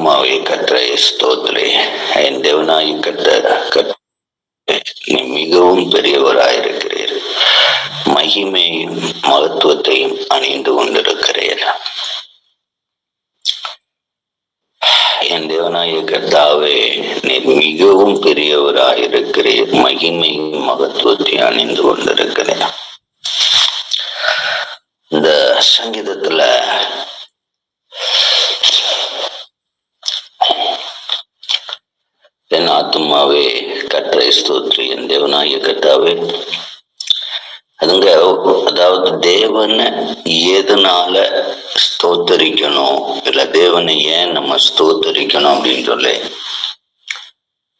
ஆத்மாவை கற்ற ஸ்தோத்ரே என் தேவனாய் கற்ற கற்ற நீ மிகவும் பெரியவராயிருக்கிறீர். மகிமையும் மகத்துவத்தையும் அணிந்து கொண்டிருக்கிறீர். என் தேவனாய கர்த்தாவே நீ மிகவும் பெரியவராயிருக்கிறீர். மகிமையும் மகத்துவத்தையும் அணிந்து கொண்டிருக்கிறேன் இந்த சங்கீதத்துல என் ஆத்மாவே கற்றை ஸ்தோத்ரி என் தேவனாய கத்தாவே அதுங்க அதாவது தேவனை எதனால ஸ்தோத்தரிக்கணும்? இல்ல தேவனை ஏன் நம்ம ஸ்தோத்தரிக்கணும் அப்படின்னு சொல்லி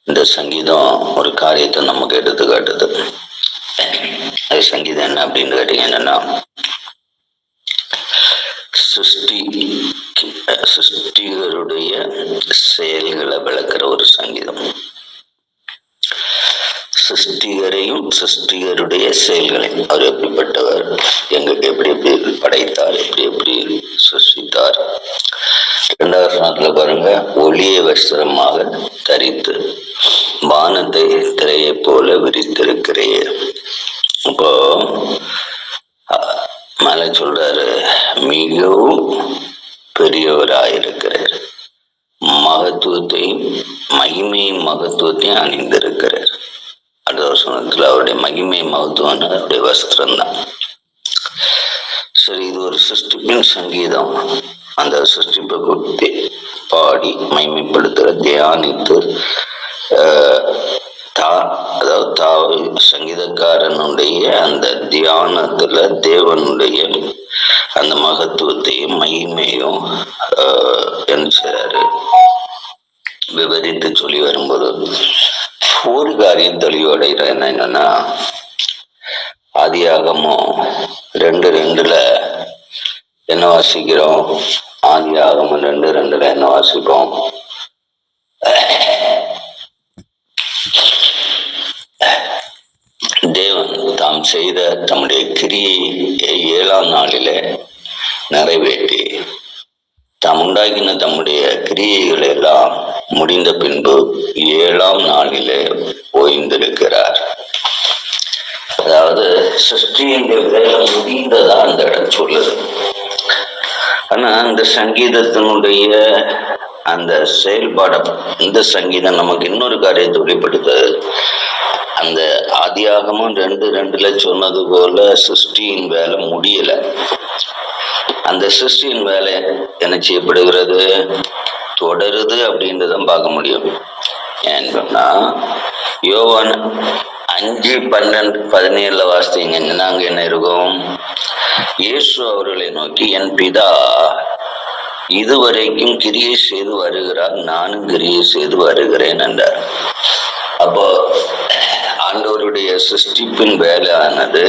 இந்த சங்கீதம் ஒரு காரியத்தை நமக்கு எடுத்து காட்டுது. அது சங்கீதம் என்ன அப்படின்னு கேட்டீங்க என்னன்னா சிருஷ்டி சிருஷ்டிகளுடைய செயல்களை விளக்குற ஒரு சங்கீதம். சிருஷ்டிகரையும் சிருஷ்டிகருடைய செயல்களையும் அவர் எப்படிப்பட்டவர் எங்களுக்கு எப்படி எப்படி படைத்தார் எப்படி எப்படி சிருஷ்டித்தார். இரண்டாவது நாட்டில் பாருங்க ஒளிய வஸ்திரமாக தரித்து வானத்தை திரையை போல விரித்திருக்கிறேன் இப்போ மலை சொல்றாரு மிகவும் பெரியவராயிருக்கிறார். மகத்துவத்தையும் மகிமையின் மகத்துவத்தையும் அணிந்திருக்கிறார். அடுத்த அவருடைய மகிமை மகத்துவம் அவருடைய வஸ்திரம் தான். சரி இது ஒரு சிருஷ்டிப்பின் சங்கீதம். அந்த சிருஷ்டிப்பை குறித்து பாடி மைமைப்படுத்துற தியானித்து தா அதாவது தா சங்கீதக்காரனுடைய அந்த தியானத்துல தேவனுடைய அந்த மகத்துவத்தையும் மகிமையும் என்ன செய்றாரு விவரித்து சொல்லி வரும்போது ஒரு காரியம் என்ன என்னன்னா ஆதியாகமும் ரெண்டு ரெண்டுல என்ன வாசிக்கிறோம்? ஆதியாகமும் ரெண்டு ரெண்டுல என்ன வாசிப்போம்? தேவன் தாம் செய்த தம்முடைய கிரியை ஏழாம் நாளில நிறைவேற்றி தாம் உண்டாக்கின தம்முடைய கிரியைகள் எல்லாம் முடிந்த பின்பு ஏழாம் நாளிலே ஓய்ந்திருக்கிறார். அதாவது சிருஷ்டியின் வேலை முடிந்ததா அந்த இடம் சொல்லுது. ஆனா அந்த சங்கீதத்தினுடைய அந்த செயல்பாட இந்த சங்கீதம் நமக்கு இன்னொரு காரியத்தை வெளிப்படுத்தது. அந்த ஆதியாகமும் ரெண்டு ரெண்டுல சொன்னது போல சிருஷ்டியின் வேலை முடியல. அந்த சிருஷ்டியின் வேலை என்ன செய்யப்படுகிறது? தொடருது அப்படின்றதான் பார்க்க முடியும். ஏன்னு சொன்னா யோவான் அஞ்சு பன்னெண்டு பதினேழுல வாசித்தீங்கன்னா நாங்க என்ன இருக்கோம்? இயேசு அவர்களை நோக்கி என் பிதா இதுவரைக்கும் கிரியை செய்து வருகிறார். நானும் கிரியை செய்து வருகிறேன் என்றார். அப்போ ஆண்டவருடைய சிருஷ்டிப்பின் வேலையானது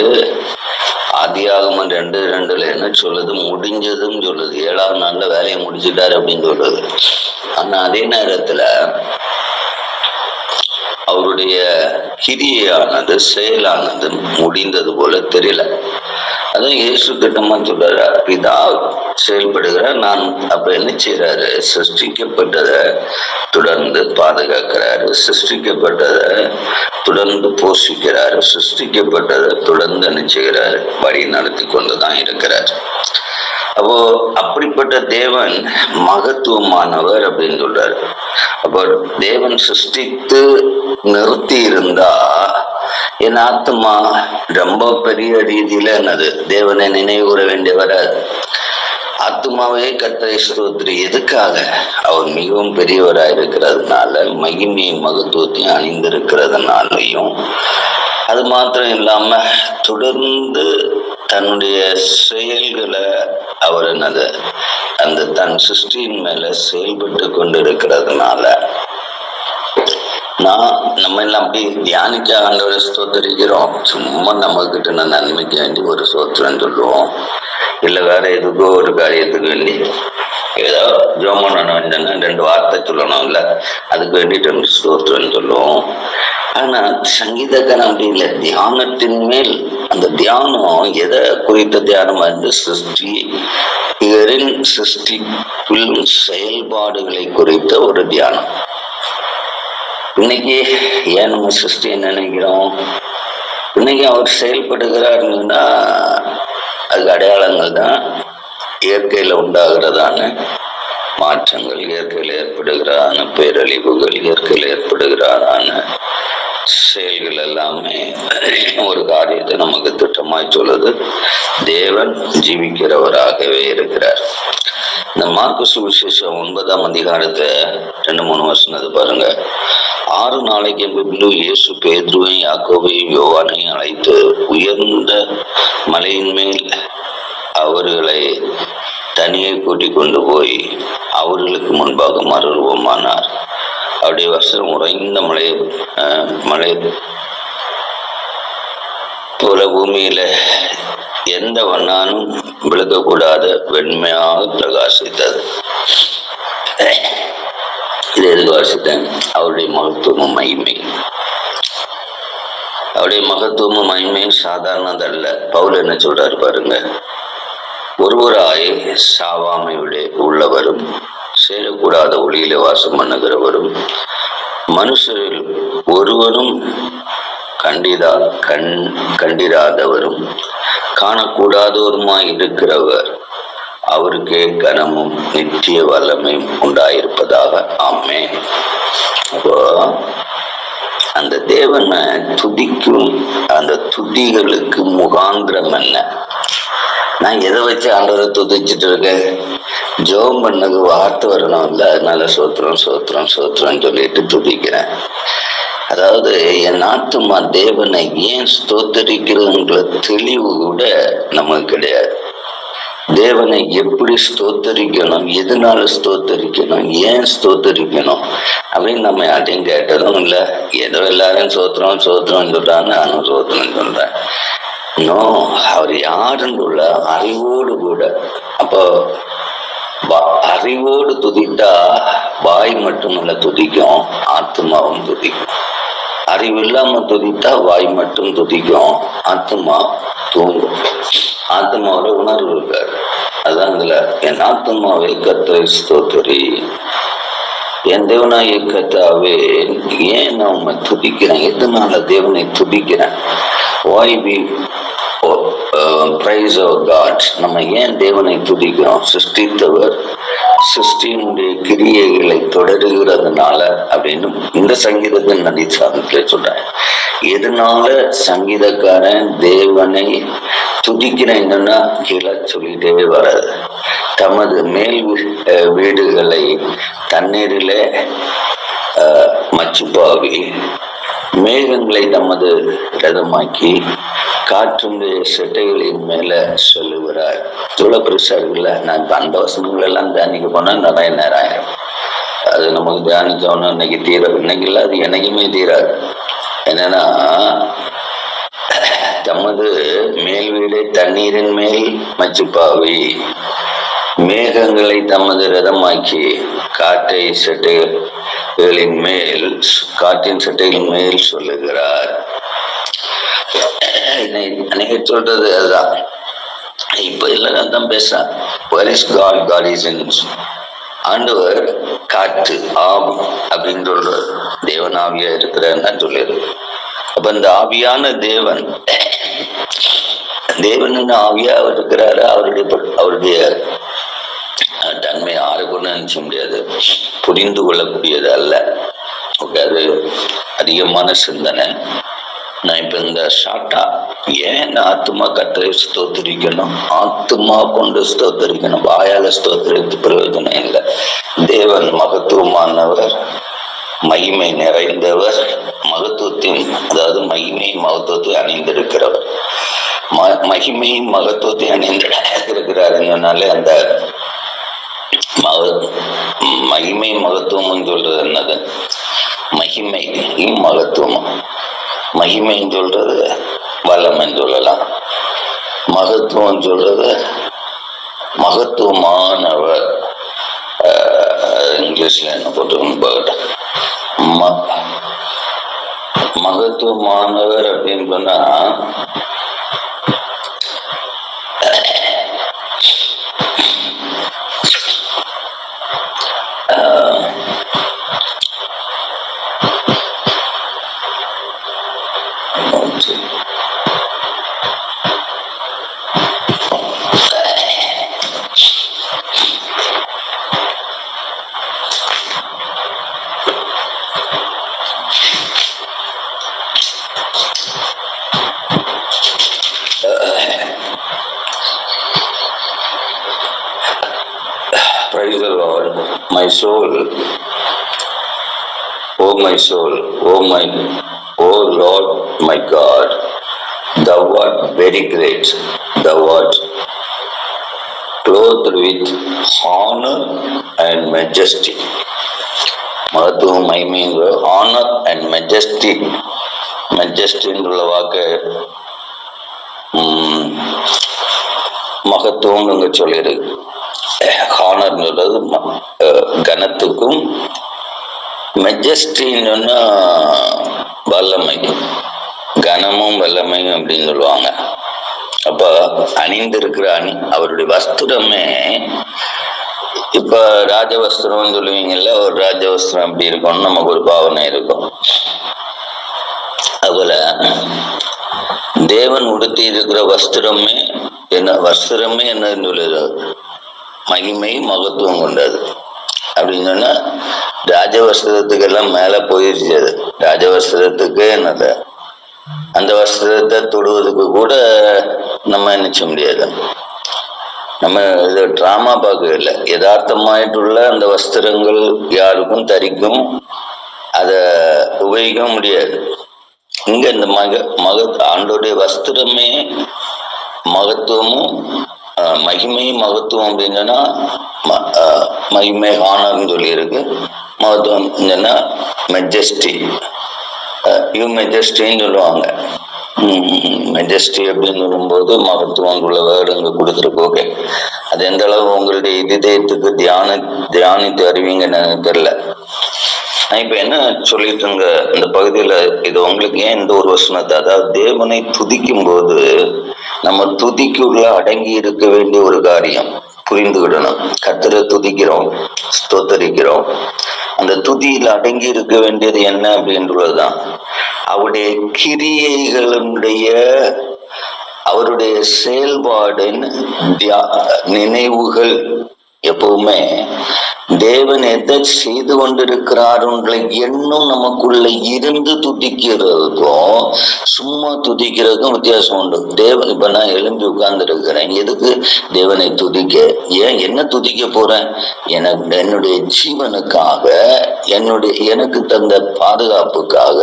ஆதியாகமம் ரெண்டு ரெண்டுல என்ன சொல்லுது? முடிஞ்சதுன்னு சொல்லுது. ஏழாவது நாள்ல வேலையை முடிச்சுட்டாரு அப்படின்னு சொல்லுது. ஆனா அதே நேரத்துல அவருடைய கிரியானது செயலானது முடிந்தது போல தெரியல. அதான் இயேசு கிட்டமா சொல்றாரு. பிதா செயல்படுகிறார் நான் அப்ப என்ன செய்யறாரு சிருஷ்டிக்கப்பட்டதை தொடர்ந்து பாதுகாக்கிறாரு. சிருஷ்டிக்கப்பட்டதை தொடர்ந்து போஷிக்கிறாரு. சிருஷ்டிக்கப்பட்டதை தொடர்ந்து என்ன செய்கிறாரு? வழி நடத்தி கொண்டுதான் இருக்கிறார். அப்போ அப்படிப்பட்ட தேவன் மகத்துவமானவர் அப்படின்னு சொல்றாரு. அப்போ தேவன் சிருஷ்டித்து நிறுத்தி இருந்தா என் ஆத்மா ரொம்ப பெரிய ரீதியில என்னது? தேவனை நினைவுற வராது. ஆத்மாவே கத்தரை ஸ்தோத்ரி எதுக்காக? அவர் மிகவும் பெரியவராக இருக்கிறதுனால மகிமையும் மகத்துவத்தையும் அணிந்திருக்கிறதுனாலையும். அது மாத்திரம் இல்லாம தொடர்ந்து தன்னுடைய செயல்களை அவர் என்னது அந்த தன் சிருஷ்டியின் மேல செயல்பட்டு கொண்டிருக்கிறதுனால நான் நம்ம எல்லாம் அப்படி தியானிக்க ஆண்டவரை ஸ்தோத்தரிக்கிறோம். சும்மா நம்ம கிட்ட நன்மைக்கு வேண்டி ஒரு சோத்திரம் சொல்லுவோம். இல்லை வேற எதுக்கோ ஒரு காரியத்துக்கு வேண்டி. ஏதோ ஜோமன் வந்தேன்னா ரெண்டு வார்த்தை சொல்லணும் இல்லை அதுக்கு வேண்டிட்டு ரெண்டு ஸ்தோத்திரம் சொல்லுவோம். ஆனா சங்கீதக்காரன் அப்படி இல்லை தியானத்தின் மேல் அந்த தியானம் எதை குறித்த தியானம் அந்த சிருஷ்டி இவரின் சிருஷ்டிப்பில் செயல்பாடுகளை குறித்த ஒரு தியானம். இன்னைக்கு ஏன் நம்ம சிருஷ்டியை நினைக்கிறோம்? இன்னைக்கு அவர் செயல்படுகிறாருன்னா அதுக்கு அடையாளங்கள் தான். இயற்கையில உண்டாகிறதான மாற்றங்கள் இயற்கையில் ஏற்படுகிறான பேரழிவுகள் இயற்கையில் ஏற்படுகிறாரான செயல்கள் எல்லாமே ஒரு காரியத்தை நமக்கு திட்டமாய் சொல்லுது. தேவன் ஜீவிக்கிறவராகவே இருக்கிறார். இந்த மார்க்கு சுவிசேஷம் ஒன்பதாம் அதிகாரத்தை ரெண்டு மூணு வருஷம் அது பாருங்க. ஆறு நாளைக்கு பின்பு இயேசு பேதுருவையும் யாக்கோவையும் யோவானையும் அழைத்து உயர்ந்த மலையின் மேல் அவர்களை தனியே கூட்டிக் கொண்டு போய் அவர்களுக்கு முன்பாக மறுரூபமானார். அப்படி வருஷம் உறைந்த மழை அஹ், மழை போல பூமியில எந்த வண்ணானும் விழுக்கக்கூடாத வெண்மையாக பிரகாசித்தது. இது எதுக்கு வாசித்தேன். அவருடைய மகத்துவமும் மகிமை. அவருடைய மகத்துவமும் மகிமையும் சாதாரணதல்ல பவுல் என்ன சொல்றாரு பாருங்க. ஒருவராய் சாவாமை விட உள்ளவரும் சேரக்கூடாத ஒளியில வாசம் பண்ணுகிறவரும் மனுஷரில் ஒருவரும் கண்டிதா கண் கண்டிராதவரும் காணக்கூடாதோருமாய் இருக்கிறவர் அவருக்கே கனமும் நித்திய வல்லமையும் உண்டாயிருப்பதாக. ஆமே அப்போ அந்த தேவனை துதிக்கும் அந்த துதிகளுக்கு முகாந்திரம் என்ன? நான் எதை வச்சு ஆண்டவரை துதிச்சுட்டு இருக்கேன்? ஜோம் பண்ணது வார்த்தை வரணும்ல அதனால சோத்திரம் சோத்திரம் சோத்திரம்னு சொல்லிட்டு துதிக்கிறேன். அதாவது என் ஆத்துமா தேவனை ஏன் ஸ்தோத்தரிக்கிறதுங்கிற தெளிவு கூட நமக்கு கிடையாது. தேவனை எப்படி ஸ்தோத்தரிக்கணும்? எதனால ஸ்தோத்தரிக்கணும்? ஏன் ஸ்தோத்தரிக்கணும்? அப்படின்னு நம்ம யார்ட்டையும் கேட்டதும் இல்லை. ஏதோ எல்லாரும் சோத்திரம் சோத்திரம் சொல்றாங்க நானும் சோத்திரம் சொல்றேன். நோ அவர் யாருன்னு உள்ள அறிவோடு கூட அப்போ அறிவோடு துதித்தா வாய் மட்டுமல்ல துதிக்கும் ஆத்மாவும் துதிக்கும். அறிவு இல்லாம துதித்தா வாய் மட்டும் துதிக்கும் ஆத்மா தூங்கும். ஆத்மாவோட உணர்வு இருக்காரு. அதான் இதுல என் ஆத்மாவை கத்தரை ஸ்தோத்திரி. என் தேவனாய கத்தாவே ஏன் நான் உண்மை துதிக்கிறேன்? எதனால தேவனை துதிக்கிறேன்? Why we praise our God நம்ம ஏன் தேவனை துதிக்கிறோம்? சிருஷ்டித்தவர் சிருஷ்டியினுடைய கிரியைகளை தொடருகிறதுனால அப்படின்னு இந்த சங்கீதத்தின் நதி சாதனத்துல சொல்றேன். எதனால சங்கீதக்காரன் தேவனை துதிக்கிறேன்னா கீழே சொல்லிட்டே வராது. தமது மேல் வீடுகளை தண்ணீரிலே மச்சுப்பாவி மேகங்களை தமது ரதமாக்கி காற்றுடைய செட்டைகளின் மேல சொல்லுகிறார். இவ்வளவு பெருசா இருக்குல்ல நான் இப்ப அந்த வசனங்கள் எல்லாம் தியானிக்க போனா நிறைய நேரம் ஆயிரும். அது நமக்கு தியானிச்சோன்னு இன்னைக்கு தீர இன்னைக்கு இல்ல அது என்னைக்குமே தீராது. என்னன்னா தமது மேல் வீடு தண்ணீரின் மேல் மச்சுப்பாவி. மேகங்களை தமது ரதமாக்கி காட்டை சட்டைகளின் மேல் காற்றின் சட்டைகளின் மேல் சொல்லுகிறார். இன்னைக்கு அன்னைக்கு சொல்றது அதுதான். இப்ப இல்லைன்னா தான் பேசுறேன் where is God God is in ஆண்டவர் காற்று ஆவி அப்படின்னு சொல்றாரு. தேவன் ஆவியா இருக்கிறான்னு சொல்லிடு அப்ப இந்த ஆவியான தேவன் தேவன் என்ன ஆவியா இருக்கிறாரு? அவருடைய அவருடைய தன்மை தன்மை யாருக்கும் நினைச்ச முடியாது. புரிந்து கொள்ளக்கூடியது அல்ல. அது அதிகமான சிந்தனை. நான் இப்ப இந்த ஷார்ட்டா ஏன் ஆத்மா கத்தரை ஸ்தோத்திரிக்கணும்? ஆத்மா கொண்டு ஸ்தோத்திரிக்கணும். வாயால ஸ்தோத்திரித்து பிரயோஜனம் இல்லை. தேவன் மகத்துவமானவர். மகிமை நிறைந்தவர். மகத்துவத்தின் அதாவது மகிமையும் மகத்துவத்தை அணிந்திருக்கிறவர். ம- மகிமை மகத்துவத்தை அணிந்திருக்கிறார் இருக்கிறாருங்கனாலே அந்த மக மகிமை மகத்துவம்னு சொல்றது என்னது? மகிமை மகத்துவம். மகிமைன்னு சொல்றது வல்லமைன்னு சொல்லலாம் மகத்துவம் சொல்றது மகத்துவமானவர். இங்கிலீஷ்ல என்ன போட்டு ம- மகத்துவமானவர் அப்படின்னு சொன்னா soul, O my soul, O my, O Lord, my God, thou art very great. Thou art clothed with honor and majesty. மகத்துவம் மைமைங்க ஆனர் அண்ட் மெஜஸ்டி மெஜஸ்டின்னு உள்ள வாக்கு ம், மகத்துவம்னு இங்க சொல்லியிருக்கு ஹானர்ன்றது ம- அஹ், கனத்துக்கும் வல்லமை. கனமும் வல்லமையும் அப்படின்னு சொல்லுவாங்க. அப்ப அணிந்திருக்கிற அணி அவருடைய வஸ்திரமே இப்ப ராஜவஸ்திரம் சொல்லுவீங்கல்ல ஒரு ராஜவஸ்திரம் அப்படி இருக்கும்னு நமக்கு ஒரு பாவனை இருக்கும். அதுல தேவன் உடுத்தி இருக்கிற வஸ்திரமே என்ன வஸ்திரமே என்னன்னு சொல்லுறது மகிமை மகத்துவம் கொண்டது. அப்படின்னு சொன்னா ராஜவஸ்திரத்துக்கு எல்லாம் மேல போயிருச்சு அது. ராஜவஸ்திரத்துக்கு என்னது? அந்த வஸ்திரத்தை தொடுவதுக்கு கூட நம்ம நினைச்ச முடியாது. நம்ம இது ட்ராமா பார்க்கல யதார்த்தமாயிட்டுள்ள அந்த வஸ்திரங்கள் யாருக்கும் தரிக்கும் அதை உபயோகிக்க முடியாது. இங்க இந்த மக மக ஆண்டோடைய வஸ்திரமே மகத்துவமும் மகிமை மகத்துவம் அப்படின்னா ம- ஹானர்னு சொல்லி இருக்கு சொல்லியிருக்கு. மகத்துவம் என்னன்னா மெஜஸ்டி யூ மெஜஸ்டின்னு சொல்லுவாங்க. மெஜஸ்டி அப்படின்னு சொல்லும்போது மகத்துவம் உள்ள வேர்டுங்க கொடுத்துருக்கு. ஓகே அது எந்த அளவு உங்களுடைய இதயத்துக்கு தியான தியானித்து அறிவிங்க எனக்கு தெரியல. நான் இப்ப என்ன சொல்லிட்டு இருங்க இந்த பகுதியில இது உங்களுக்கு ஏன் இந்த ஒரு வசனத்தை அதாவது தேவனை துதிக்கும் போது நம்ம துதிக்குள்ள அடங்கி இருக்க வேண்டிய ஒரு காரியம். புரிந்துவிடணும் கத்திர துதிக்கிறோம் ஸ்தோத்தரிக்கிறோம். அந்த துதியில் அடங்கி இருக்க வேண்டியது என்ன அப்படின்றதுதான். அவருடைய கிரியைகளுடைய அவருடைய செயல்பாடின் நினைவுகள் எப்பவுமே தேவன் எதை செய்து கொண்டிருக்கிறாருன்ற எண்ணம் நமக்குள்ள இருந்து துதிக்கிறதுக்கும் சும்மா துதிக்கிறதுக்கும் வித்தியாசம் உண்டு. தேவன் இப்ப நான் எழும்பி உட்கார்ந்து இருக்கிறேன் எதுக்கு? தேவனை துதிக்க. ஏன்? என்ன துதிக்க போறேன்? எனக்கு என்னுடைய ஜீவனுக்காக என்னுடைய எனக்கு தந்த பாதுகாப்புக்காக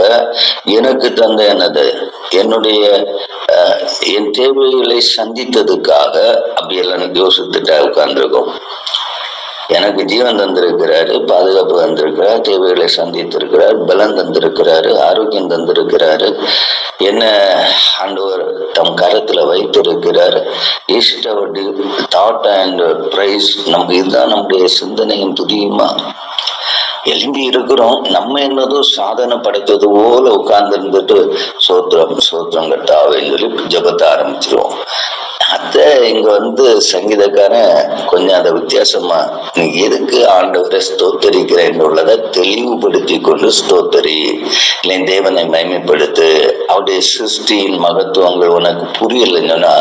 எனக்கு தந்த எனது என்னுடைய அஹ், என் தேவைகளை சந்தித்ததுக்காக அப்படியெல்லாம் யோசித்துட்டா உட்கார்ந்துருக்கோம். எனக்கு ஜீவன் தந்திருக்கிறாரு பாதுகாப்பு தந்திருக்கிறார் தேவைகளை சந்தித்திருக்கிறார் பலம் தந்திருக்கிறாரு ஆரோக்கியம் தந்திருக்கிறாரு. என்ன ஆண்டவர் தம் கரத்துல வைத்திருக்கிறார். இஷ்ட தாட் அண்ட் பிரைஸ் நமக்கு இதுதான் நம்முடைய சிந்தனையும் துதியுமா? எழும்பி இருக்கிறோம். நம்ம என்னதோ சாதனை படைத்தது போல உட்கார்ந்து இருந்துட்டு சோத்திரம் சோத்திரம் கட்டாவேன்னு சொல்லி ஜபத்தை ஆரம்பிச்சிருவோம். அத்தை இங்க வந்து சங்கீதக்காரன் கொஞ்சம் அதை வித்தியாசமா நீ எதுக்கு ஆண்டவரை ஸ்தோத்தரிக்கிறேன் உள்ளதை தெளிவுபடுத்தி கொண்டு ஸ்தோத்தரி. இல்லை தேவனை மயமைப்படுத்து அவருடைய சிருஷ்டியின் மகத்துவங்கள் உனக்கு புரியலைன்னா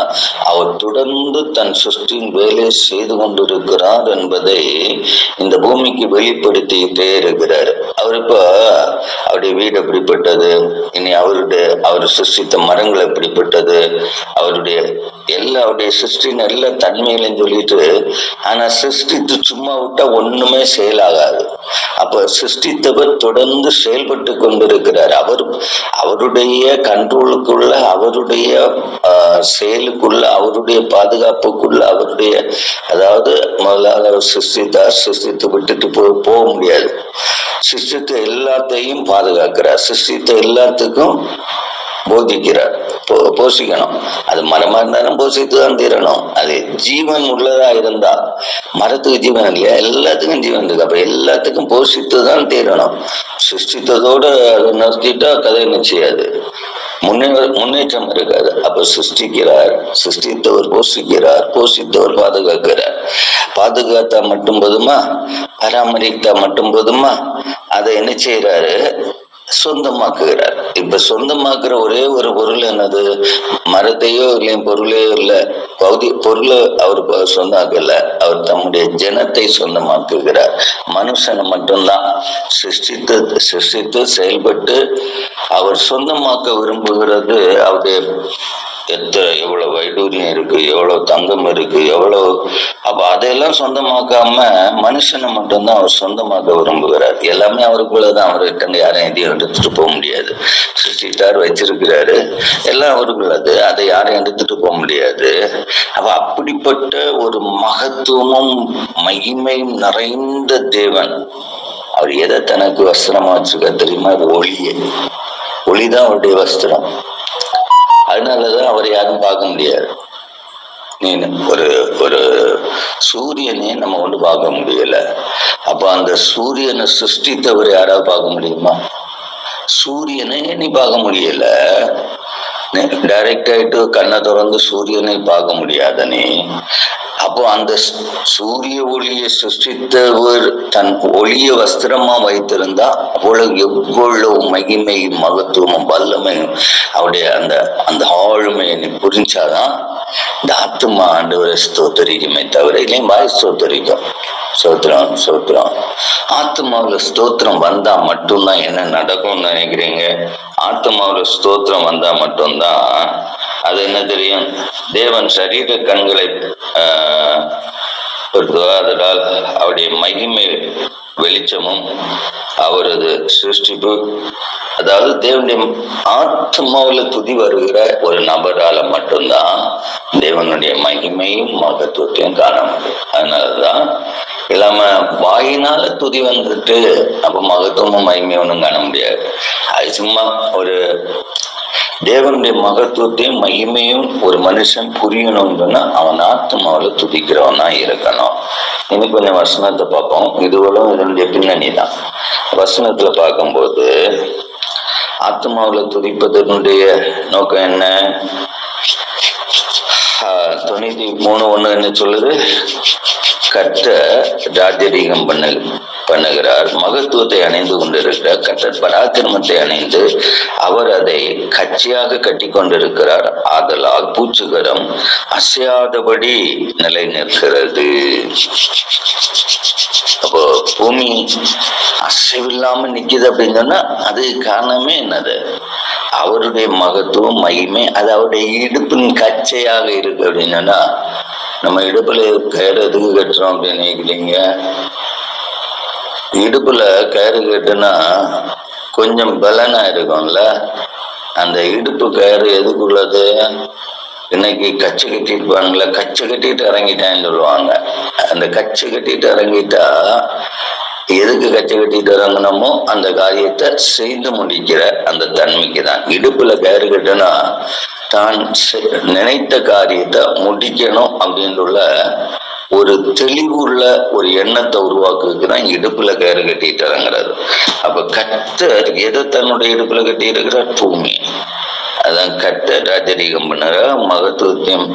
அவர் தொடர்ந்து தன் சிருஷ்டியின் வேலையை செய்து கொண்டிருக்கிறார் என்பதை இந்த பூமிக்கு வெளிப்படுத்திக்கிட்டே இருக்கிறார் அவர் இப்போ அவருடைய வீடு எப்படிப்பட்டது? இனி அவருடைய அவர் சிருஷ்டித்த மரங்கள் எப்படிப்பட்டது? அவருடைய எல்லா அவருடைய சிருஷ்டின் எல்லா தன்மைகளையும் சொல்லிட்டு ஆனா சிருஷ்டித்து சும்மா விட்டா ஒண்ணுமே செயலாகாது. அப்ப சிருஷ்டித்தவர் தொடர்ந்து செயல்பட்டு கொண்டிருக்கிறார். அவர் அவருடைய கண்ட்ரோலுக்குள்ள அவருடைய செயலுக்குள்ள அவருடைய பாதுகாப்புக்குள்ள அவருடைய அதாவது முதலாவது அவர் சிருஷ்டித்தார் சிருஷ்டித்து விட்டுட்டு போ போக முடியாது. சிருஷ்டித்த எல்லாத்தையும் பாதுகாக்கிறார். சிருஷ்டித்த எல்லாத்துக்கும் போதிக்கிறார். போஷிக்கணும். அது மரமா இருந்தாலும் போஷித்து தான் தீரணும். அது ஜீவன் உள்ளதா இருந்தா மரத்துக்கு ஜீவன் இல்லையா? எல்லாத்துக்கும் ஜீவன் இருக்கு. அப்ப எல்லாத்துக்கும் போஷித்து தான் தீரணும். சிருஷ்டித்ததோட அதை நிறுத்திட்டா கதை நிச்சயாது முன்னே முன்னேற்றம் இருக்காது. அப்ப சிருஷ்டிக்கிறார் சிருஷ்டித்தவர் போஷிக்கிறார் போஷித்தவர் பாதுகாக்கிறார். பாதுகாத்தா மட்டும் போதுமா? பராமரித்தா மட்டும் போதுமா? அதை என்ன செய்யறாரு சொந்தமாக்குகிறார். இப்ப சொந்தமாக்குற ஒரே ஒரு பொருள் என்னது? மரத்தையோ இல்லை பொருளையோ இல்ல. பகுதி பொருளை அவர் ப- சொந்தாக்கல அவர் தம்முடைய ஜனத்தை சொந்தமாக்குகிறார். மனுஷனை மட்டும்தான். சிருஷ்டித்து சிருஷ்டித்து செயல்பட்டு அவர் சொந்தமாக்க விரும்புகிறது அவருடைய எத்தனை எவ்வளவு வைடூரியம் இருக்கு எவ்வளவு தங்கம் இருக்கு எவ்வளவு அப்ப அதையெல்லாம் சொந்தமாக்காம மனுஷனை மட்டும்தான் அவர் சொந்தமாக்க விரும்புகிறார். எல்லாமே அவருக்குள்ளதான். அவர்கிட்ட யாரும் எதையும் எடுத்துட்டு போக முடியாது. சிருஷ்டிட்டார் வச்சிருக்கிறாரு. எல்லாம் அவருக்குள்ளது. அதை யாரும் எடுத்துட்டு போக முடியாது. அப்ப அப்படிப்பட்ட ஒரு மகத்துவமும் மகிமையும் நிறைந்த தேவன். அவர் எதை தனக்கு வஸ்திரமா வச்சுக்க தெரியுமா? ஒளியே. ஒளிதான் அவருடைய வஸ்திரம். அதனாலதான் அவரை யாரும் பார்க்க முடியாது. நீ ஒரு ஒரு சூரியனே நம்ம ஒன்று பார்க்க முடியல. அப்ப அந்த சூரியனை சிருஷ்டித்தவர் யாராவது பார்க்க முடியுமா? சூரியனை நீ பார்க்க முடியல. டைரக்ட் ஆயிட்டு கண்ணை திறந்து சூரியனை பார்க்க முடியாத நீ. அப்போ அந்த சூரிய ஒளியை சிருஷ்டித்தவர் தன் ஒளிய வஸ்திரமா வைத்திருந்தா அவ்வளவு எவ்வளவு மகிமை மகத்துவமும் வல்லமையும் அவருடைய அந்த அந்த ஆளுமையை நீ புரிஞ்சாதான் இந்த ஆத்மா ஆண்டவரை ஸ்தோத்தரிக்குமே தவிர இல்லையும் வாய் ஸ்தோத்தரிக்கும். ஸ்தோத்திரம் ஸ்தோத்திரம். ஆத்மாவுல ஸ்தோத்திரம் வந்தா மட்டும்தான் என்ன நடக்கும்னு நினைக்கிறீங்க? ஆத்மாவுல ஸ்தோத்திரம் வந்தா மட்டும்தான் அது என்ன தெரியும்? தேவன் சரீர கண்களை ஆஹ், அதனால் அவருடைய மகிமை வெளிச்சமும் அவரது சிருஷ்டிப்பு அதாவது தேவனுடைய ஆத்மாவில் துதி வருகிற ஒரு நபரால் மட்டும்தான் தேவனுடைய மகிமையும் மகத்துவத்தையும் காண முடியும். அதனாலதான் இல்லாம வாயினால துதி வந்துட்டு அப்ப மகத்துவமும் மகிமையும் ஒன்றும் காண முடியாது. அது சும்மா ஒரு தேவனுடைய மகத்துவத்தையும் மகிமையும் ஒரு மனுஷன் புரியணும்னா அவன் ஆத்மாவுல துதிக்கிறவனா இருக்கணும். இன்னும் கொஞ்சம் வசனத்தை பார்ப்போம். இதுவளும் இதனுடைய பின்னணி தான் வசனத்துல பார்க்கும்போது ஆத்மாவுல துதிப்பதனுடைய நோக்கம் என்ன? தொண்ணூத்தி மூணு ஒண்ணு என்ன சொல்லுது? கற்ற ராஜரீகம் பண்ணு பண்ணுகிறார். மகத்துவத்தை அணிந்து கொண்டிருக்கிற கட்டர் பராக்கிரமத்தை அணிந்து அவர் அதை கட்சியாக கட்டி கொண்டிருக்கிறார். ஆதலால் பூச்சுகரம் அசையாதபடி நிலை நிற்கிறது அப்போ பூமி அசைவில்லாம நிக்குது அப்படின்னு சொன்னா அது காரணமே என்னது? அவருடைய மகத்துவம் மகிமை அது அவருடைய இடுப்பின் கச்சையாக இருக்கு அப்படின்னு சொன்னா நம்ம இடுப்புல கயிறு எதுக்கு கட்டுறோம் அப்படின்னு நினைக்கிறீங்க? இடுப்புல கயிறு கட்டுனா கொஞ்சம் பலனா இருக்கும்ல? அந்த இடுப்பு கயிறு எதுக்குள்ளது? இன்னைக்கு கச்சு கட்டிருப்பாங்கல்ல கச்சு கட்டிட்டு இறங்கிட்டான்னு சொல்லுவாங்க. அந்த கச்சு கட்டிட்டு இறங்கிட்டா எதுக்கு கச்சு கட்டிட்டு இறங்கினோமோ அந்த காரியத்தை செய்து முடிக்கிற அந்த தன்மைக்கு தான் இடுப்புல கயிறு கட்டுனா தான் செ- நினைத்த காரியத்தை முடிக்கணும் அப்படின்னுள்ள ஒரு தெளிவுள்ள ஒரு எண்ணத்தை உருவாக்குறதுக்கு தான் இடுப்புல கயிறு கட்டிட்டு இறங்குறாரு. அப்ப கத்தர் எதை தன்னுடைய இடுப்புல கட்டி இருக்கிறார் பூமி. அதான் கத்த ராஜரீகம் பண்ணுற மகத்துவத்தையும்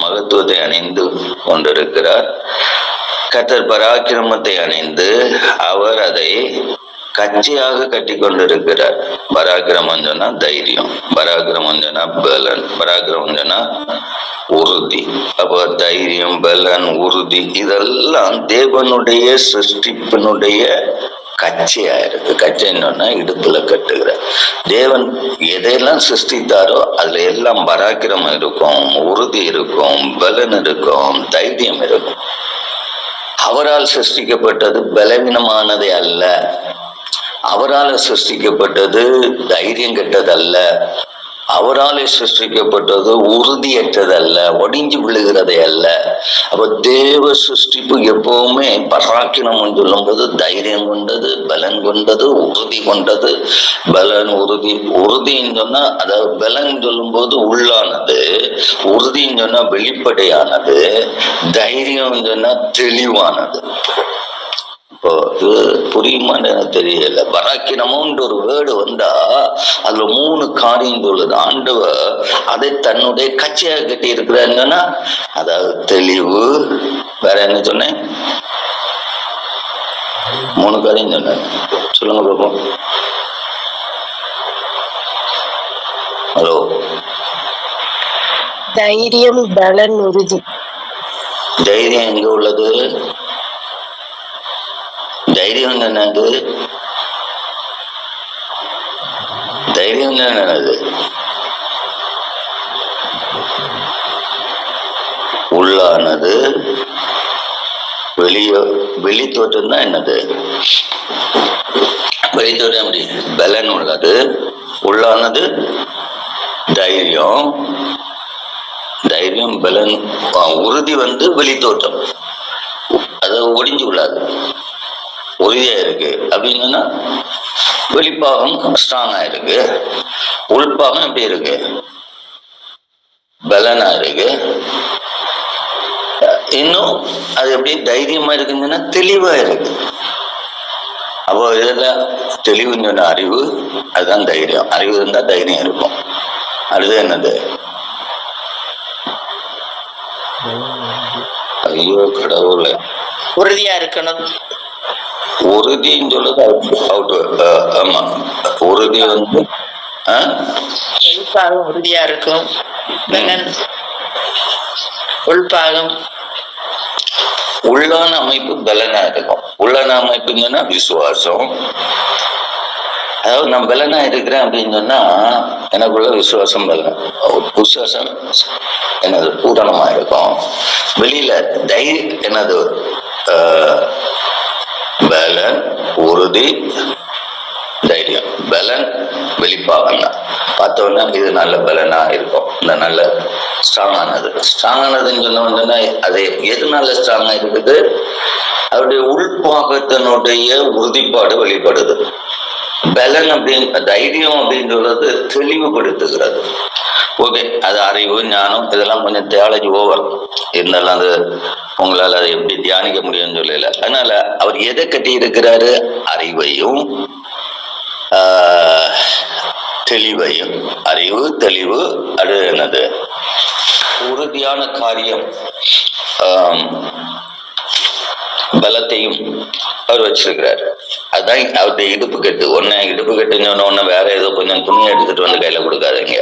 மகத்துவத்தை அணிந்து கொண்டிருக்கிறார். கத்தர் பராக்கிரமத்தை அணிந்து அவர் அதை கட்சியாக கட்டி கொண்டிருக்கிறார் பராக்கிரமம் சொன்னா தைரியம் பராக்கிரமம் சொன்னா பலன் பராக்கிரமம் சொன்னா உறுதி. அப்போ தைரியம் பலன் உறுதி இதெல்லாம் தேவனுடைய சிருஷ்டிப்பினுடைய கச்சையா இருக்கு. கச்சைன்னு இடுப்புல கட்டுகிற. தேவன் எதையெல்லாம் சிருஷ்டித்தாரோ அதுல எல்லாம் பராக்கிரமம் இருக்கும் உறுதி இருக்கும் பலன் இருக்கும் தைரியம் இருக்கும். அவரால் சிருஷ்டிக்கப்பட்டது பலவீனமானதே அல்ல. அவரால் சிருஷ்டிக்கப்பட்டது தைரியம் கெட்டதல்ல. அவராலே சிருஷ்டிக்கப்பட்டது உறுதியற்றது அல்ல ஒடிஞ்சு விழுகிறதே அல்ல அப்ப தேவ சிருஷ்டிப்பு எப்பவுமே பராக்கிரமம் சொல்லும்போது தைரியம் கொண்டது பலன் கொண்டது உறுதி கொண்டது. பலன் உறுதி உறுதின்னு சொன்னா அதாவது பலன் சொல்லும்போது உள்ளானது உறுதின்னு சொன்னா வெளிப்படையானது தைரியம் சொன்னா தெளிவானது. இப்போ புரியுமான்னு எனக்கு தெரியல. பராக்கிரமம்ன்ற ஒரு வேர்டு வந்தா அதுல மூணு காரியம் சொல்லுது. ஆண்டவர் அதை தன்னுடைய கட்சியாக கட்டி இருக்கிறாங்கன்னா அதாவது தெளிவு. வேற என்ன சொன்னேன்? மூணு காரியம் சொன்னேன். சொல்லுங்க பாப்போம் ஹலோ. தைரியம் பலன் உறுதி. தைரியம் எங்க உள்ளது? தைரியம் என்னது தைரியம் என்னது உள்ளானது வெளிய வெளி தோற்றம் தான் என்னது? வெளி தோற்றம் எப்படி பலன் உள்ளது. உள்ளானது தைரியம். தைரியம் பலன் உறுதி வந்து வெளி தோற்றம் அதை ஒடிஞ்சு உள்ளாது உறுதியா இருக்கு. அப்படின்னா வெளிப்பாகம் ஸ்ட்ராங்கா இருக்கு. உள்பாகம் எப்படி இருக்கு? பலனா இருக்கு. இன்னும் அது எப்படி தைரியமா இருக்குங்கன்னா தெளிவா இருக்கு. அப்போ இதெல்லாம் தெளிவுன்னு சொன்ன அறிவு அதுதான் தைரியம். அறிவு இருந்தா தைரியம் இருக்கும். அடுத்து என்னது? ஐயோ கடவுள். உறுதியா இருக்கணும். உறுதின்னு சொல்லுது அவுட் ஆமா. உறுதி வந்து? உள்பாகம் உறுதியா இருக்கும். உள்பாகம். உள்ளான அமைப்பு பலனா இருக்கும். உள்ளான அமைப்புன்னு சொன்னா விசுவாசம். அதாவது நான் பலனா இருக்கிறேன் அப்படின்னு சொன்னா எனக்குள்ள விசுவாசம் பலன். விசுவாசம் என்னது பூரணமா இருக்கும். வெளியில தை என்னது ஆஹ், பலன் உறுதி தைரியம். பலன் வெளிப்பாகம் தான் பார்த்தோன்னா இது நல்ல பலனா இருக்கும். இந்த நல்ல ஸ்ட்ராங் ஆனது. ஸ்ட்ராங் ஆனதுன்னு சொன்ன அது எதுனால ஸ்ட்ராங்கா இருக்குது? அவருடைய உள்பாகத்தினுடைய உறுதிப்பாடு வெளிப்படுது. பலன் அப்படின்னு தைரியம் அப்படின்னு சொல்றது தெளிவுபடுத்துகிறது. ஓகே அது அறிவு ஞானம் இதெல்லாம் கொஞ்சம் தியாலஜி ஓவர் இருந்தாலும் அது உங்களால் அதை எப்படி தியானிக்க முடியும்னு சொல்லல. அதனால அவர் எதை கட்டி இருக்கிறாரு? அறிவையும் தெளிவையும். அறிவு தெளிவு அது என்னது? உறுதியான காரியம். பலத்தையும் அவர் வச்சிருக்கிறார். அதுதான் அவருடைய இடுப்பு கட்டு. ஒன்னு இடுப்பு கட்டுன்னு ஒன்னு வேற ஏதோ கொஞ்சம் துணி எடுத்துட்டு வந்து கையில கொடுக்காதீங்க.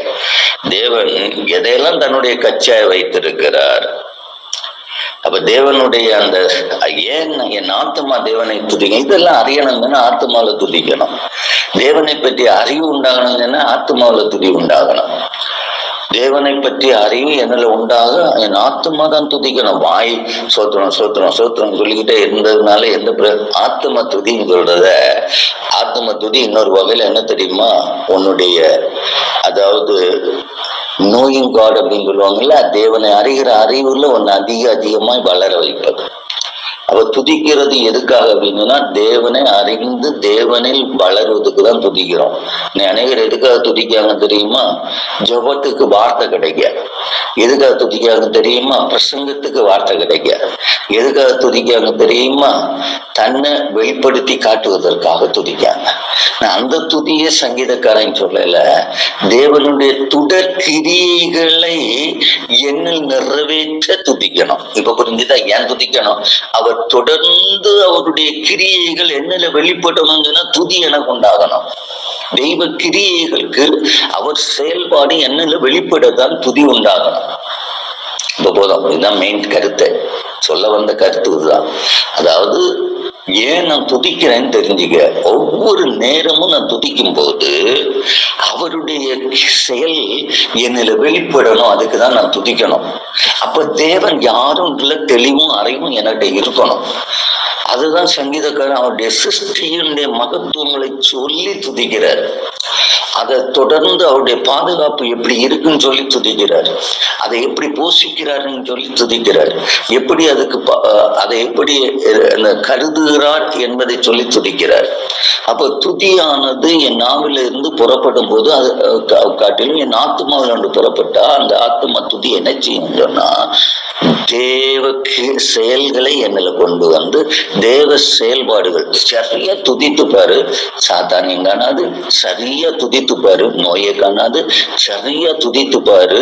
தேவன் எதையெல்லாம் தன்னுடைய கச்சாய் வைத்திருக்கிறார்? அப்ப தேவனுடைய அந்த ஏன் என் ஆத்மா தேவனை துதிக்கணும்? இதெல்லாம் அறியணும்னா ஆத்மாவில துதிக்கணும். தேவனை பற்றி அறிவு உண்டாகணும்னா ஆத்மாவில துதி உண்டாகணும். தேவனை பற்றி அறிவு என்னில் உண்டாக என் ஆத்மா தான் துதிக்கணும். வாய் சோத்திரம் சோத்திரம் சோத்திரம் சொல்லிக்கிட்டே இருந்ததுனால எந்த ஆத்ம துதின்னு சொல்றத ஆத்ம துதி இன்னொரு வகையில் என்ன தெரியுமா? உன்னுடைய அதாவது நோயின் காட் அப்படின்னு சொல்லுவாங்கல்ல தேவனை அறிகிற அறிவுல ஒன்று அதிக அதிகமாய் வளர வைப்பது. அவ துதிக்கிறது எதுக்காக அப்படின்னா தேவனை அறிந்து தேவனில் வளர்வதுக்கு தான் துதிக்கிறோம். அநேகர் எதுக்காக துதிக்காங்க தெரியுமா? ஜபத்துக்கு வார்த்தை கிடைக்க. எதுக்காக துதிக்காங்க தெரியுமா? பிரசங்கத்துக்கு வார்த்தை கிடைக்க. எதுக்காக துதிக்காங்க தெரியுமா? தன்னை வெளிப்படுத்தி காட்டுவதற்காக துதிக்காங்க நான் அந்த துதிய சங்கீதக்காரன் சொல்லல. தேவனுடைய துட கிரியைகளை என்னில் நிறைவேற்ற துதிக்கணும். இப்ப புரிஞ்சுதா? ஏன் துதிக்கணும்? அவர் தொடர்ந்து அவருடைய கிரியைகள் என்னில வெளிப்படணும்னா துதி எனக்கு உண்டாகணும் தெய்வ கிரியைகளுக்கு அவர் செயல்பாடு என்னில வெளிப்படத்தான் துதி உண்டாகணும். இந்த போதும் இதுதான் மெயின் கருத்து. சொல்ல வந்த கருத்து இதுதான். அதாவது ஏன் நான் துதிக்கிறேன்னு தெரிஞ்சுக்க. ஒவ்வொரு நேரமும் நான் துதிக்கும் போது அவருடைய செயல் என்னில வெளிப்படணும். அதுக்கு தான் நான் துதிக்கணும். அப்ப தேவன் யாரும் இல்ல தெளிவும் அறிவும் என்கிட்ட இருக்கணும். அதுதான் சங்கீதக்காரன் அவருடைய சிருஷ்டியினுடைய மகத்துவங்களை சொல்லி துதிக்கிறார். அதை தொடர்ந்து அவருடைய பாதுகாப்பு எப்படி இருக்குன்னு சொல்லி துதிக்கிறார். அதை எப்படி போஷிக்கிறாருன்னு சொல்லி துதிக்கிறார். எப்படி அதுக்கு அதை எப்படி கருதுகிறார் என்பதை சொல்லி துதிக்கிறார். அப்போ துதியானது என் நாவில இருந்து புறப்படும் போது அது கா- காட்டிலும் என் ஆத்மாவில் ஒன்று புறப்பட்டா அந்த ஆத்மா துதி என்ன செய்யும் சொன்னா தேவ செயல்களை என்னில் கொண்டு வந்து தேவ செயல்பாடுகள் சரியா துதித்து பாரு சாத்தானியம் காணாது சரியா துதித்து பாரு நோயை காணாது சரியா துதித்து பாரு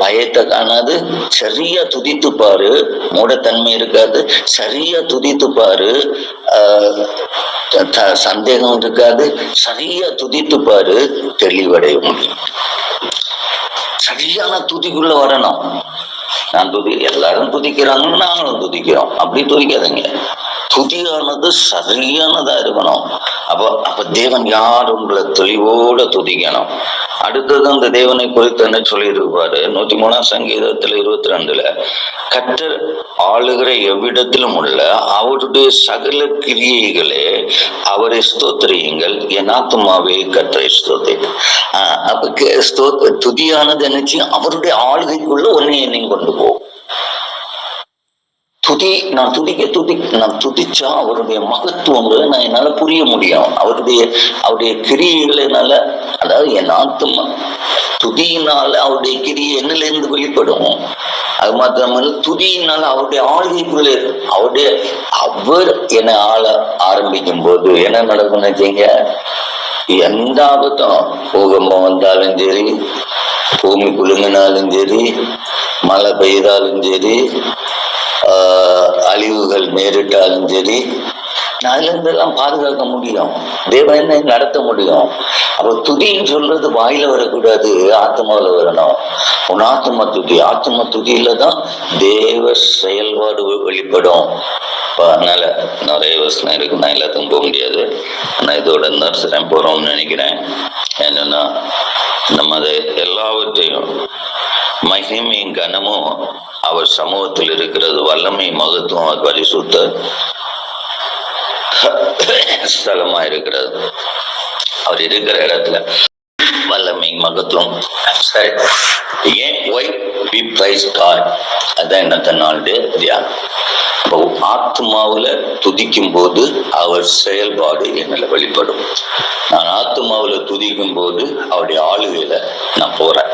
பயத்தை காணாது சரியா துதித்து பாரு மூடத்தன்மை இருக்காது சரியா துதித்து பாரு சந்தேகம் இருக்காது சரியா துதித்து பாரு தெளிவடைய முடியும் சரியான துதிக்குள்ள வரணும். நான் துதி எல்லாரும் துதிக்கிறாங்க நாங்களும் துதிக்கிறோம். அப்படி துதிக்காதீங்க. துதியானது சரியானதா இருக்கணும். அப்ப அப்ப தேவன் யார் உங்களை தெளிவோட துதிக்கணும்? அடுத்தது அந்த தேவனை குறித்து என்ன சொல்லியிருப்பாரு? நூத்தி மூணாம் சங்கீதத்துல இருபத்தி ரெண்டுல கத்தர் ஆளுகிற எவ்விடத்திலும் உள்ள அவருடைய சகல கிரியைகளே அவரை ஸ்தோத்திரியுங்கள். என் கற்ற கத்தரை ஆஹ் அப்ப கே- துதியானது என்னச்சு? அவருடைய ஆளுகைக்குள்ள ஒன்னையை என்னையும் கொண்டு போ. துதி நான் துதிக்க துதி நான் துதிச்சா அவருடைய மகத்துவங்களை நான் என்னால புரிய முடியும். அவருடைய அவருடைய கிரியைகளை என்னால அதாவது என் ஆத்துமா துதியினால அவருடைய கிரியை என்னில இருந்து வெளிப்படும். அது மாத்திரமல்ல துதியினால அவருடைய ஆளுகைக்குள்ளே அவருடைய அவர் என்னை ஆள ஆரம்பிக்கும் போது என்ன நடக்கும் நினைச்சீங்க? எந்த ஆபத்தும் பூகம்பம் வந்தாலும் சரி பூமி குலுங்கினாலும் சரி மழை பெய்தாலும் சரி அழிவுகள் நேரிட்டாலும் சரி நான் பாதுகாக்க முடியும். தேவன் நடத்த முடியும்? அப்போ துதின்னு சொல்றது வாயில வரக்கூடாது ஆத்மாவில் வரணும். உன் ஆத்ம துதி ஆத்ம துதியில தான் தேவ செயல்பாடு வெளிப்படும். அப்ப அதனால நிறைய வசனம் இருக்கு நான் எல்லாத்துக்கும் போக முடியாது. ஆனால் இதோட நர்சரம் போறோம்னு நினைக்கிறேன். என்னன்னா நம்ம அதை எல்லாவற்றையும் மகிமையும் கனமும் அவர் சமூகத்தில் இருக்கிறது வல்லமை மகத்துவம் பரிசுத்த ஸ்தலமா இருக்கிறது. அவர் இருக்கிற இடத்துல வல்லமை மகத்துவம். சரி. ஏன்? ஒய் வி பிரைஸ் காட் அதான் என்னத்த நாளுடைய தியானம். அப்போ துதிக்கும் போது அவர் செயல்பாடு என்னில் வெளிப்படும். நான் ஆத்மாவுல துதிக்கும் போது அவருடைய ஆளுகையில நான் போறேன்.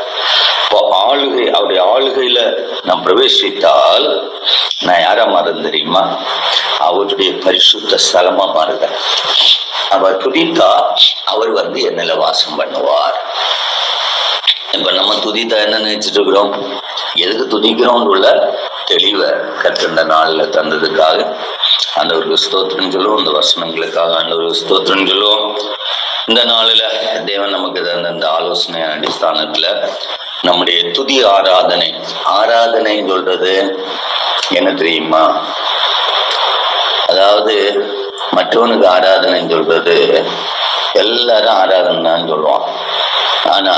இப்போ ஆளுகை அவருடைய ஆளுகையில நான் பிரவேசித்தால் நான் யாரா மாறேன் தெரியுமா? அவருடைய பரிசுத்த ஸ்தலமா மாறுதேன் அவர் துதித்தா அவர் வந்து என்னில வாசம் பண்ணுவார். இப்ப நம்ம துதித்தா என்ன நினைச்சிட்டு இருக்கிறோம்? எதுக்கு துதிக்கிறோம் உள்ள தெளிவை கத்திருந்த நாள்ல தந்ததுக்காக ஆண்டவருக்கு ஸ்தோத்திரம் சொல்லுவோம். இந்த வசனங்களுக்காக ஆண்டவருக்கு ஸ்தோத்திரம் சொல்லுவோம். இந்த நாளில் தேவன் நமக்கு தந்த இந்த ஆலோசனை அடிஸ்தானத்துல நம்முடைய துதி ஆராதனை. ஆராதனை சொல்றது என்ன தெரியுமா? அதாவது மற்றவனுக்கு ஆராதனை சொல்றது எல்லாரும் ஆராதனை தான் சொல்லுவான். ஆனா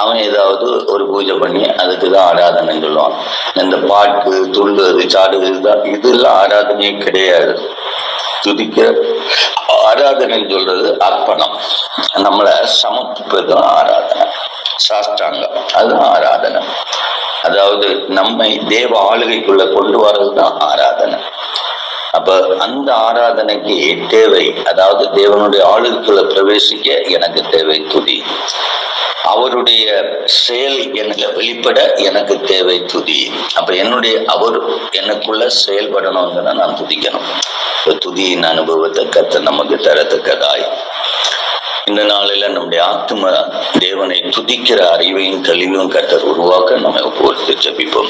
அவன் ஏதாவது ஒரு பூஜை பண்ணி அதுக்கு தான் ஆராதனை சொல்லுவான். இந்த பாட்டு துள்ளுறது சாடுறது தான் இதெல்லாம் ஆராதனையே கிடையாது. துதிக்க ஆராதனை சொல்றது அர்ப்பணம். நம்மளை சமர்ப்பிப்பது தான் ஆராதனை. சாஷ்டாங்கம் அதுதான் ஆராதனை. அதாவது நம்மை தேவ ஆளுகைக்குள்ள கொண்டு வர்றது தான் ஆராதனை. அப்ப அந்த ஆராதனைக்கு தேவை அதாவது தேவனுடைய ஆளுக்குள்ள பிரவேசிக்க எனக்கு தேவை துதி. அவருடைய செயல் எனக்கு வெளிப்பட எனக்கு தேவை துதி. அப்ப என்னுடைய அவர் எனக்குள்ள செயல்படணும்னு நான் துதிக்கணும். துதியின் அனுபவத்தை கத்த நமக்கு தரத்தக்கதாய் இந்த நாளில நம்முடைய ஆத்ம தேவனை துதிக்கிற அறிவையும் தெளிவும் கத்தர் உருவாக்க நம்ம ஒப்புவித்து ஜபிப்போம்.